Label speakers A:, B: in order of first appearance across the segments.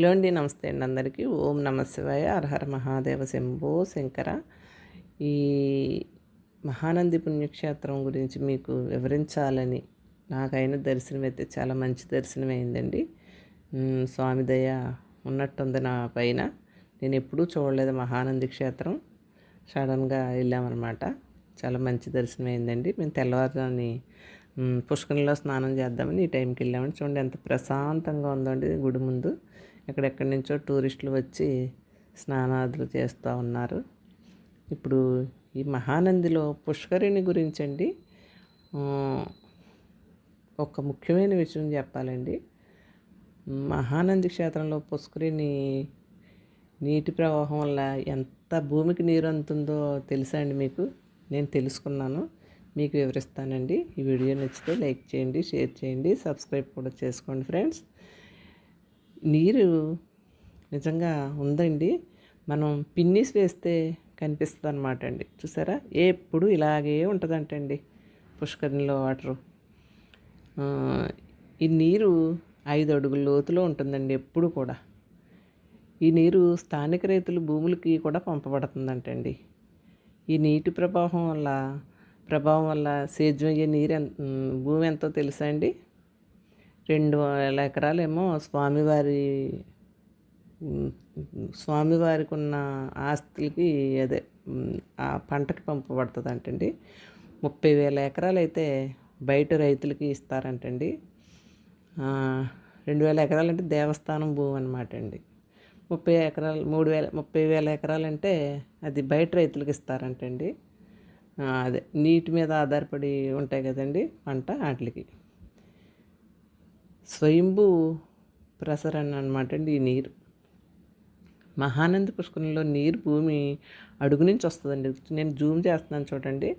A: Hello అండి నమస్తే అండి అందరికీ. ఓం నమ శివాయ. అర్హర మహాదేవ శంభో శంకర. ఈ మహానంది పుణ్యక్షేత్రం గురించి మీకు వివరించాలని నాకైన దర్శనం అయితే చాలా మంచి దర్శనం అయిందండి స్వామి దయ ఉన్నట్టుంది నా పైన. నేను ఎప్పుడూ చూడలేదు మహానంది క్షేత్రం. సడన్గా వెళ్ళామన్నమాట. చాలా మంచి దర్శనం అయిందండి మేము తెల్లవారుజాని పుష్కరంలో స్నానం చేద్దామని ఈ టైంకి వెళ్ళామని చూడండి ఎంత ప్రశాంతంగా ఉందండి గుడి ముందు. ఎక్కడెక్కడి నుంచో టూరిస్టులు వచ్చి స్నానాదులు చేస్తూ ఉన్నారు. ఇప్పుడు ఈ మహానందిలో పుష్కరిణి గురించి అండి ఒక ముఖ్యమైన విషయం చెప్పాలండి. మహానంది క్షేత్రంలో పుష్కరిణి నీటి ప్రవాహం వల్ల ఎంత భూమికి నీరు అందుతుందో తెలుసా అండి మీకు? నేను తెలుసుకున్నాను. మీకు వివరిస్తానండి. ఈ వీడియో నచ్చితే లైక్ చేయండి షేర్ చేయండి సబ్స్క్రైబ్ కూడా చేసుకోండి ఫ్రెండ్స్. నీరు నిజంగా ఉందండి. మనం పిన్నిస్ వేస్తే కనిపిస్తుంది అనమాట అండి. చూసారా? ఎప్పుడు ఇలాగే ఉంటుందంటండి పుష్కరిణిలో వాటరు. ఈ నీరు ఐదు అడుగుల లోతులో ఉంటుందండి ఎప్పుడు కూడా. ఈ నీరు స్థానిక రైతుల భూములకి కూడా పంపబడుతుందంటండి. ఈ నీటి ప్రభావం వల్ల ప్రభావం వల్ల సేద్యం అయ్యే నీరు ఎంత భూమి ఎంతో తెలుసా అండి? రెండు వేల ఎకరాలేమో స్వామివారి స్వామివారికి ఉన్న ఆస్తులకి అదే ఆ పంటకి పంపబడుతుంది అంటండి ముప్పై వేల ఎకరాలు అయితే బయట రైతులకి ఇస్తారంటండి. రెండు వేల ఎకరాలు అంటే దేవస్థానం భూమి అనమాట అండి ముప్పై ఎకరాలు మూడు వేల ముప్పై వేల ఎకరాలు అంటే అది బయట రైతులకు ఇస్తారంటండి. అదే నీటి మీద ఆధారపడి ఉంటాయి కదండి పంట వాటికి. స్వయంభూ ప్రసరణ అనమాట అండి ఈ నీరు. మహానంద పుష్కరంలో నీరు భూమి అడుగు నుంచి వస్తుందండి. నేను జూమ్ చేస్తున్నాను చూడండి.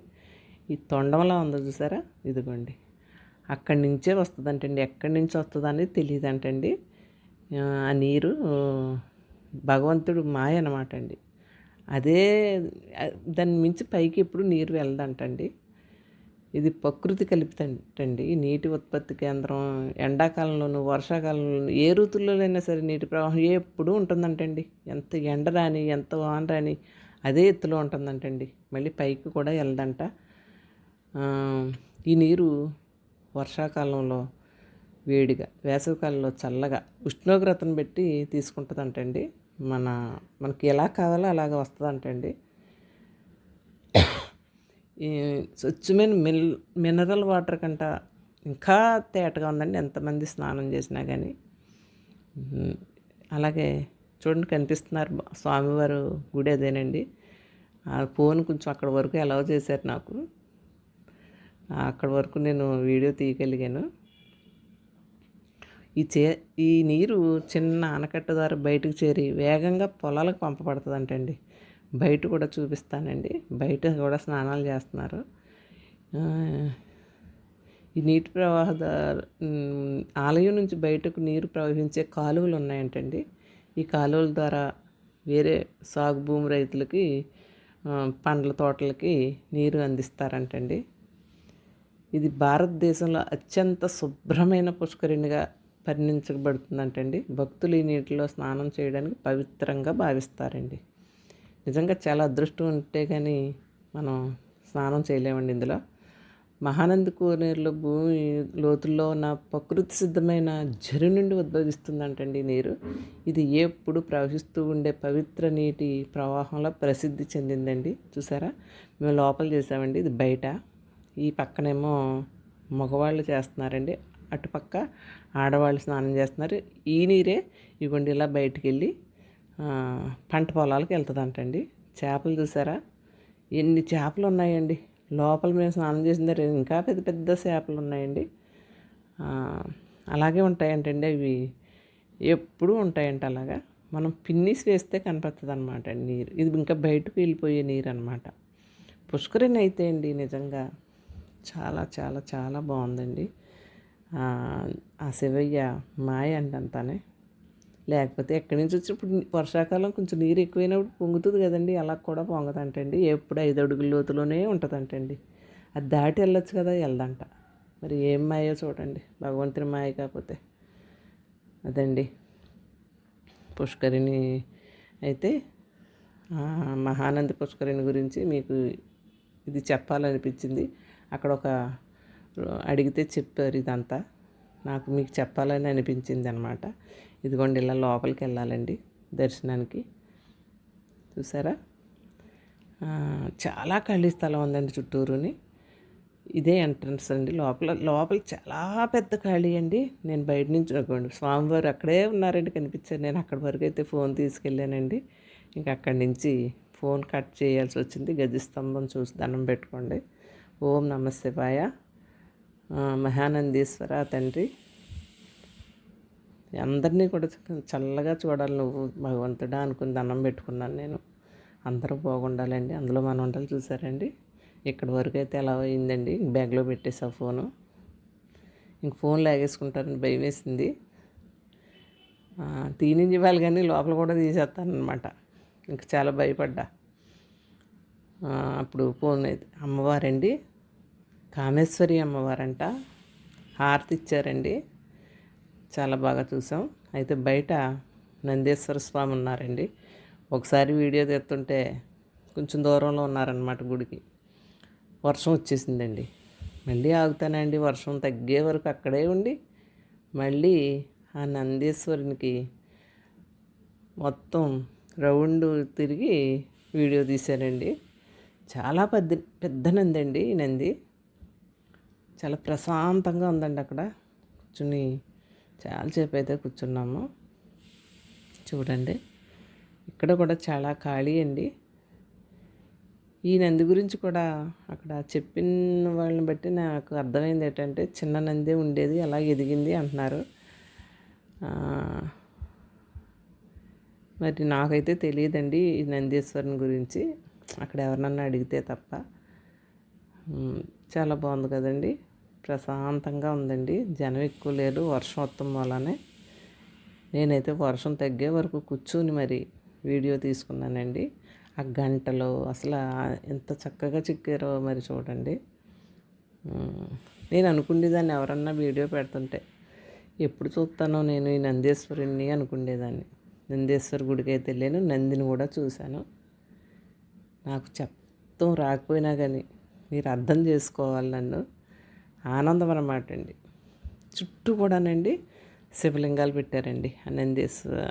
A: ఈ తొండంలా ఉందో చూసారా? ఇదిగోండి. అక్కడి నుంచే వస్తుందంటండి. ఎక్కడి నుంచి వస్తుందని అనేది తెలియదు అంటండి ఆ నీరు భగవంతుడు మాయ అనమాట అండి. అదే దాన్ని మించి పైకి ఎప్పుడు నీరు వెళ్ళదంటండి. ఇది ప్రకృతి కలుపుతంటండి. ఈ నీటి ఉత్పత్తి కేంద్రం ఎండాకాలంలోనూ వర్షాకాలంలోనూ ఏ ఋతువుల్లోనైనా సరే నీటి ప్రవాహం ఎప్పుడూ ఉంటుందంటండి. ఎంత ఎండ రాని ఎంత వాన రాని అదే ఎత్తులో ఉంటుందంటండి. మళ్ళీ పైకి కూడా వెళ్ళదంట. ఈ నీరు వర్షాకాలంలో వేడిగా వేసవికాలంలో చల్లగా ఉష్ణోగ్రతను పెట్టి తీసుకుంటుందంటండి. మన మనకి ఎలా కావాలో అలాగ వస్తుందంటండి. ఈ స్వచ్ఛమైన మిల్ మినరల్ వాటర్ కంట ఇంకా తేటగా ఉందండి. ఎంతమంది స్నానం చేసినా కానీ అలాగే చూడండి కనిపిస్తున్నారు స్వామివారు గుడి అదేనండి. ఆ ఫోన్ కొంచెం అక్కడ వరకు అలౌ చేశారు నాకు. అక్కడ వరకు నేను వీడియో తీయగలిగాను. ఈ చే ఈ నీరు చిన్న ఆనకట్ట ద్వారా బయటకు చేరి వేగంగా పొలాలకు పంపబడుతుందంటండి. బయట కూడా చూపిస్తానండి. బయట కూడా స్నానాలు చేస్తున్నారు. ఈ నీటి ప్రవాహ ఆలయం నుంచి బయటకు నీరు ప్రవహించే కాలువలు ఉన్నాయంటండి. ఈ కాలువల ద్వారా వేరే సాగు భూమి రైతులకి పండ్ల తోటలకి నీరు అందిస్తారంటండి. ఇది భారతదేశంలో అత్యంత శుభ్రమైన పుష్కరిణిగా పరిణించబడుతుందంటండి. భక్తులు ఈ నీటిలో స్నానం చేయడానికి పవిత్రంగా భావిస్తారండి. నిజంగా చాలా అదృష్టం ఉంటే కానీ మనం స్నానం చేయలేమండి ఇందులో. మహానంది కోనేరులో భూమి లోతుల్లో ఉన్న ప్రకృతి సిద్ధమైన జరి నుండి ఉద్భవిస్తుందంటండి నీరు. ఇది ఎప్పుడు ప్రవహిస్తూ ఉండే పవిత్ర నీటి ప్రవాహంలో ప్రసిద్ధి చెందిందండి. చూసారా? మేము లోపల చేసామండి. ఇది బయట. ఈ పక్కనేమో మగవాళ్ళు చేస్తున్నారండి. అటుపక్క ఆడవాళ్ళు స్నానం చేస్తున్నారు. ఈ నీరే ఇగోండి ఇలా బయటికి వెళ్ళి పంట పొలాలకు వెళ్తుందంటండి. చేపలు చూసారా? ఎన్ని చేపలు ఉన్నాయండి. లోపల మేము స్నానం చేసిన దగ్గర ఇంకా పెద్ద పెద్ద చేపలు ఉన్నాయండి. అలాగే ఉంటాయంటండి అవి. ఎప్పుడూ ఉంటాయంట అలాగా. మనం పిన్నిస్ వేస్తే కనపడుతుంది అనమాట నీరు. ఇది ఇంకా బయటకు వెళ్ళిపోయే నీరు అనమాట పుష్కరిణి అయితే అండి నిజంగా చాలా చాలా చాలా బాగుందండి. ఆ, ఆ శివయ్య మాయ అండి అంతానే. లేకపోతే ఎక్కడి నుంచి వచ్చి ఇప్పుడు వర్షాకాలం కొంచెం నీరు ఎక్కువైనప్పుడు పొంగుతుంది కదండి అలా కూడా పొంగదంటండి. ఎప్పుడు ఐదు అడుగుల లోతులోనే ఉంటుందంటండి. అది దాటి వెళ్ళొచ్చు కదా వెళ్ళదంట. మరి ఏం మాయో చూడండి భగవంతుని మాయ కాకపోతే. అదండి. పుష్కరిణి అయితే మహానంద మహానంది పుష్కరిణి గురించి మీకు ఇది చెప్పాలనిపించింది. అక్కడ ఒక అడిగితే చెప్పారు ఇదంతా. నాకు మీకు చెప్పాలని అనిపించింది అనమాట ఇదిగోండి ఇలా లోపలికి వెళ్ళాలండి దర్శనానికి. చూసారా? చాలా ఖాళీ స్థలం ఉందండి చుట్టూరుని. ఇదే ఎంట్రన్స్ అండి. లోపల లోపల చాలా పెద్ద ఖాళీ అండి. నేను బయట నుంచి స్వామివారు అక్కడే ఉన్నారండి కనిపించారు. నేను అక్కడి వరకు అయితే ఫోన్ తీసుకెళ్ళానండి. ఇంకా అక్కడి నుంచి ఫోన్ కట్ చేయాల్సి వచ్చింది. గది స్తంభం చూసి దండం పెట్టుకోండి. ఓం నమ శివాయ. మహానందీశ్వర తండ్రి. అందరినీ కూడా చల్లగా చూడాలి నువ్వు. భగవంతుడా అనుకుని దండం పెట్టుకున్నాను నేను. అందరూ బాగుండాలండి. అందులో మనం ఉండాలి చూసారండి? ఇక్కడి వరకు అయితే ఎలా అయిందండి? బ్యాగ్లో పెట్టేసా ఫోను. ఇంక ఫోన్ లాగేసుకుంటారని భయం వేసింది. ఆ, ఇవ్వాలి కానీ లోపల కూడా తీసేస్తానమాట ఇంక చాలా భయపడ్డా. అప్పుడు ఫోన్ అయితే అమ్మవారండి. కామేశ్వరి అమ్మవారంట. హారతి ఇచ్చారండి. చాలా బాగా చూసాం. అయితే బయట నందేశ్వర స్వామి ఉన్నారండి. ఒకసారి వీడియో తీస్తుంటే కొంచెం దూరంలో ఉన్నారనమాట గుడికి. వర్షం వచ్చేసిందండి. మళ్ళీ ఆగుతానండి. వర్షం తగ్గే వరకు అక్కడే ఉండి మళ్ళీ ఆ నందీశ్వరునికి మొత్తం రౌండ్ తిరిగి వీడియో తీశానండి. చాలా పెద్ద పెద్ద నంది అండి ఈ నంది. చాలా ప్రశాంతంగా ఉందండి అక్కడ. కూర్చుని చాలాసేపు అయితే కూర్చున్నాము. చూడండి. ఇక్కడ కూడా చాలా ఖాళీ అండి. ఈ నంది గురించి కూడా అక్కడ చెప్పిన వాళ్ళని బట్టి నాకు అర్థమైంది ఏంటంటే చిన్న నంది ఉండేది అలా ఎదిగింది అంటున్నారు. మరి నాకైతే తెలియదండి ఈ నందీశ్వరుని గురించి. అక్కడ ఎవరినన్నా అడిగితే తప్ప. చాలా బాగుంది కదండి. ప్రశాంతంగా ఉందండి. జనం ఎక్కువ లేదు వర్షం వస్తాం వల్లనే. నేనైతే వర్షం తగ్గే వరకు కూర్చుని మరి వీడియో తీసుకున్నానండి. ఆ గంటలో అసలు ఎంత చక్కగా చిక్కారో మరి చూడండి. నేను అనుకునేదాన్ని ఎవరన్నా వీడియో పెడుతుంటే. ఎప్పుడు చూస్తానో నేను ఈ నందీశ్వరుణ్ణి అనుకునేదాన్ని నందీశ్వర గుడికి అయితే వెళ్ళాను నందిని కూడా చూశాను. నాకు చెప్తాం రాకపోయినా కానీ మీరు అర్థం చేసుకోవాలి నన్ను. ఆనందం అన్నమాట అండి చుట్టూ కూడానండి శివలింగాలు పెట్టారండి. ఆ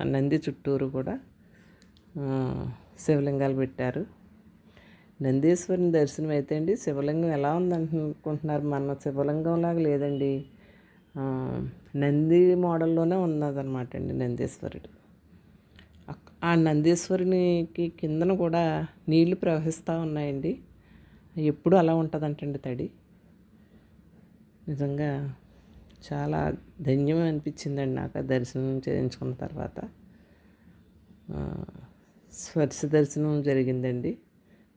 A: నంది చుట్టూరు కూడా శివలింగాలు పెట్టారు. నందీశ్వరుని దర్శనం అయితే అండి శివలింగం ఎలా ఉందనుకుంటున్నారు? మన శివలింగం లాగా లేదండి. నంది మోడల్లోనే ఉన్నదనమాట అండి నందీశ్వరుడు ఆ నందీశ్వరునికి కిందన కూడా నీళ్ళు ప్రవహిస్తూ ఉన్నాయండి. ఎప్పుడు అలా ఉంటుందంటండి తడి. నిజంగా చాలా ధన్యం అనిపించిందండి నాకు ఆ దర్శనం చేయించుకున్న తర్వాత. ఆ, స్పర్శ దర్శనం జరిగిందండి.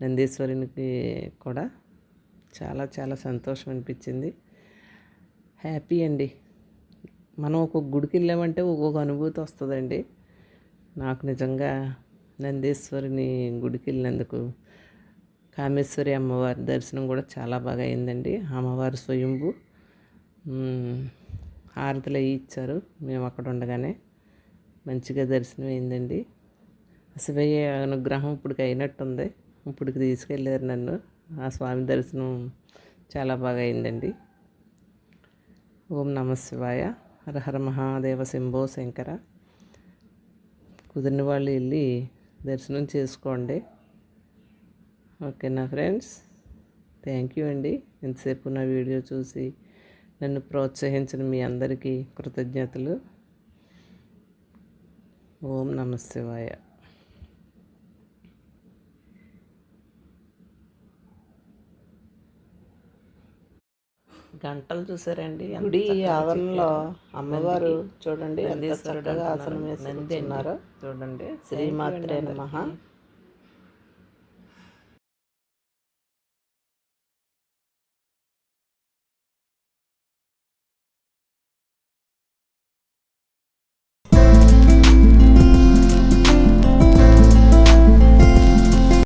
A: నందీశ్వరునికి కూడా చాలా చాలా సంతోషం అనిపించింది. హ్యాపీ అండి. మనం ఒక్కొక్క గుడికి వెళ్ళామంటే ఒక్కొక్క అనుభూతి వస్తుందండి. నాకు నిజంగా నందీశ్వరిని గుడికి వెళ్ళినందుకు కామేశ్వరి అమ్మవారి దర్శనం కూడా చాలా బాగా అయిందండి. అమ్మవారి స్వయంభు హారతులు అవి ఇచ్చారు. మేము అక్కడ ఉండగానే మంచిగా దర్శనం అయిందండి. శివయ్య అనుగ్రహం ఇప్పటికి అయినట్టుంది. ఇప్పటికి తీసుకెళ్ళారు నన్ను. ఆ స్వామి దర్శనం చాలా బాగా అయిందండి. ఓం నమ శివాయ. హరహర మహాదేవ శంభో శంకర. కుదిరిన వాళ్ళు వెళ్ళి దర్శనం చేసుకోండి. ఓకేనా ఫ్రెండ్స్? థ్యాంక్ యూ అండి. ఇంతసేపు నా వీడియో చూసి నన్ను ప్రోత్సహించిన మీ అందరికీ కృతజ్ఞతలు. ఓం నమ శివాయ. గంటలు చూసారండి.
B: గుడి ఆవరణలో అమ్మవారు చూడండి ఎంత చక్కగా ఆసనం వేసి
A: చూడండి.
B: శ్రీమాత్రే నమః.